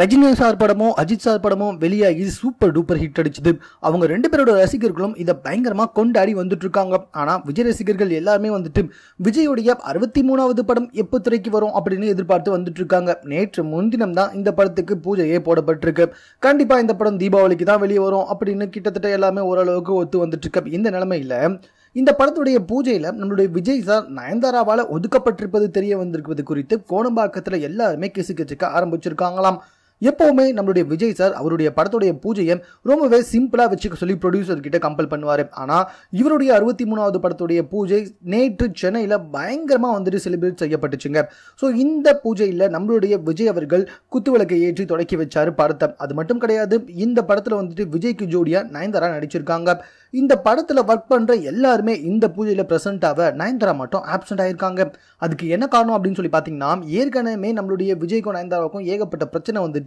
Rajini sir படமும் Ajith sir படமும் வெளியாகி சூப்பர் டூப்பர் ஹிட் அடிச்சது. அவங்க ரெண்டு பேரோட ரசிகர்களும் இதை பயங்கரமாக கொண்டாடி வந்துட்டு இருக்காங்க ஆனால் விஜய் ரசிகர்கள் எல்லாருமே வந்துட்டு விஜயோடைய அறுபத்தி மூணாவது படம் எப்போ திரைக்கு வரும் அப்படின்னு எதிர்பார்த்து வந்துட்டு இருக்காங்க நேற்று முன்தினம் தான் இந்த படத்துக்கு பூஜையே போடப்பட்டிருக்கு. கண்டிப்பாக இந்த படம் தீபாவளிக்கு தான் வெளியே வரும் அப்படின்னு கிட்டத்தட்ட எல்லாமே ஓரளவுக்கு ஒத்து வந்துட்டு இருக்க இந்த நிலமையில் இந்த படத்துடைய பூஜையில் நம்மளுடைய விஜய் சார் நயன்தாராவால் ஒதுக்கப்பட்டிருப்பது தெரிய வந்திருப்பது குறித்து கோணம்பாக்கத்தில் எல்லாருமே கிசு கிசுக்க ஆரம்பிச்சிருக்காங்களாம். எப்போவுமே நம்மளுடைய விஜய் சார் அவருடைய படத்துடைய பூஜையை ரொம்பவே சிம்பிளாக வச்சுக்க சொல்லி ப்ரொடியூசர் கிட்ட கம்பல் பண்ணுவார். ஆனால் இவருடைய அறுபத்தி மூணாவது படத்துடைய பூஜை நேற்று சென்னையில் பயங்கரமாக வந்துட்டு செலிப்ரேட் செய்யப்பட்டுச்சுங்க. ஸோ இந்த பூஜையில் நம்மளுடைய விஜய் அவர்கள் குத்துவிளக்கை ஏற்றி தொடக்கி வச்சார் படத்தை. அது மட்டும் கிடையாது இந்த படத்தில் வந்துட்டு விஜய்க்கு ஜோடியாக நயன்தாரா நடிச்சிருக்காங்க. இந்த படத்தில் ஒர்க் பண்ணுற எல்லாருமே இந்த பூஜையில் ப்ரெசென்ட் ஆக நயன்தாரா மட்டும் ஆப்சென்ட் ஆயிருக்காங்க. அதுக்கு என்ன காரணம் அப்படின்னு சொல்லி பார்த்தீங்கன்னா ஏற்கனவே நம்மளுடைய விஜய்க்கும் நயன்தாராவுக்கும் ஏகப்பட்ட பிரச்சனை வந்துட்டு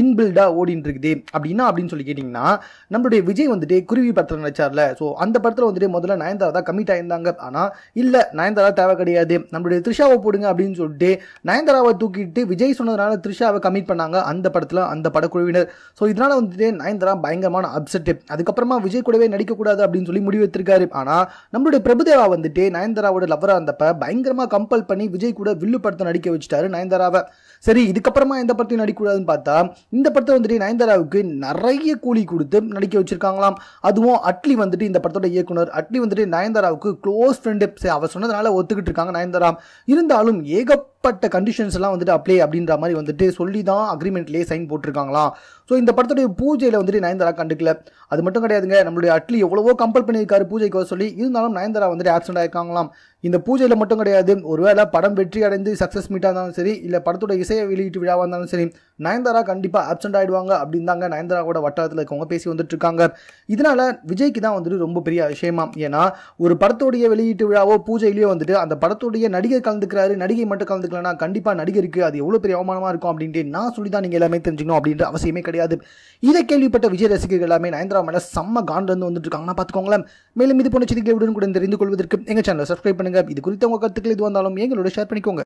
இன்பில்டாக ஓடிட்டு இருக்குது அப்படின்னா அப்படின்னு சொல்லி கேட்டிங்கன்னா நம்மளுடைய விஜய் வந்துட்டு குருவி படத்தில் நினைச்சார்ல ஸோ அந்த படத்தில் வந்துட்டு முதல்ல நயன்தாரா தான் கமிட் ஆயிருந்தாங்க. ஆனால் இல்லை நயன்தாரா தேவை கிடையாது. நம்மளுடைய த்ரிஷாவை போடுங்க அப்படின்னு சொல்லிட்டு நயன்தாராவை தூக்கிட்டு விஜய் சொன்னதுனால த்ரிஷாவை கமிட் பண்ணாங்க அந்த படத்தில் அந்த படக்குழுவினர். ஸோ இதனால் வந்துட்டு நயன்தாரா பயங்கரமான அப்செட் அதுக்கப்புறமா விஜய் கூடவே நடிக்கக்கூடாது அப்படின்னு சொல்லி முடிவு எடுத்திருக்காரு. ஆனால் நம்மளுடைய பிரபுதேவா வந்துட்டு நயன்தாராவோட லவராக இருந்தப்ப பயங்கரமாக கம்பல் பண்ணி விஜய் கூட வில்லு படத்தை நடிக்க வச்சுட்டாரு நயன்தாராவை. சரி இதுக்கப்புறமா எந்த படத்தையும் நடிக்கக்கூடாதுன்னு பார்த்தா இந்த படத்தை வந்துட்டு நயன்தாராவுக்கு நிறைய கூலி கொடுத்து நடிக்க வச்சிருக்காங்களாம். அதுவும் அட்லி வந்துட்டு இந்த படத்தோட இயக்குனர். அட்லி வந்துட்டு நயன்தாராவுக்கு க்ளோஸ் ஃப்ரெண்டு அவர் சொன்னதுனால ஒத்துக்கிட்டு இருக்காங்க நயன்தாரா. இருந்தாலும் ஏகப்ப ஏகப்பட்ட கண்டிஷன்ஸ் எல்லாம் வந்துட்டு அப்ளை அப்படின்ற மாதிரி வந்துட்டு சொல்லி தான் அக்ரிமெண்ட்லேயே சைன் போட்டிருக்காங்களாம் ஸோ இந்த படத்துடைய பூஜையில் வந்துட்டு நயன்தாரா கண்டுக்கல. அது மட்டும் கிடையாதுங்க நம்மளுடைய அட்லி எவ்வளவோ கம்பல் பண்ணியிருக்காரு பூஜைக்கு வர சொல்லி இருந்தாலும் நயன்தாரா வந்துட்டு ஆப்சென்ட் ஆயிருக்காங்களாம். இந்த பூஜையில் மட்டும் கிடையாது ஒருவேளை படம் வெற்றி அடைந்து சக்ஸஸ் மீட்டாக இருந்தாலும் சரி இல்லை படத்தோட இசையை வெளியீட்டு விழாவாக இருந்தாலும் சரி நயன்தாரா கண்டிப்பாக ஆப்சென்ட் ஆயிடுவாங்க அப்படின்னு தாங்க நயன்தாராவோட வட்டாரத்தில் இருக்கவங்க பேசி வந்துட்டு இருக்காங்க இதனால விஜய்க்கு தான் வந்துட்டு ரொம்ப பெரிய விஷயமா ஏன்னா ஒரு படத்தோடைய வெளியீட்டு விழாவோ பூஜையிலேயோ வந்துட்டு அந்த படத்துடைய நடிகர் கலந்துக்கிறாரு நடிகை மட்டும் எடுக்கலனா கண்டிப்பாக நடிகருக்கு அது எவ்வளோ பெரிய அவமானமாக இருக்கும் அப்படின்ட்டு நான் சொல்லி தான் நீங்கள் எல்லாமே தெரிஞ்சுக்கணும் அப்படின்ற அவசியமே கிடையாது. இதை கேள்விப்பட்ட விஜய் ரசிகர்கள் எல்லாமே நயன்தாரா மேலே செம்ம காண்டிலிருந்து வந்துட்டு இருக்காங்கன்னா பார்த்துக்கோங்களேன். மேலும் இது போன செய்திகளை உடனுக்குடன் தெரிந்து கொள்வதற்கு எங்கள் சேனலை சப்ஸ்கிரைப் பண்ணுங்க. இது குறித்த உங்கள் கருத்துக்கள் இது வந்தாலும் எங்களோட ஷேர் பண்ணிக்கோங்க.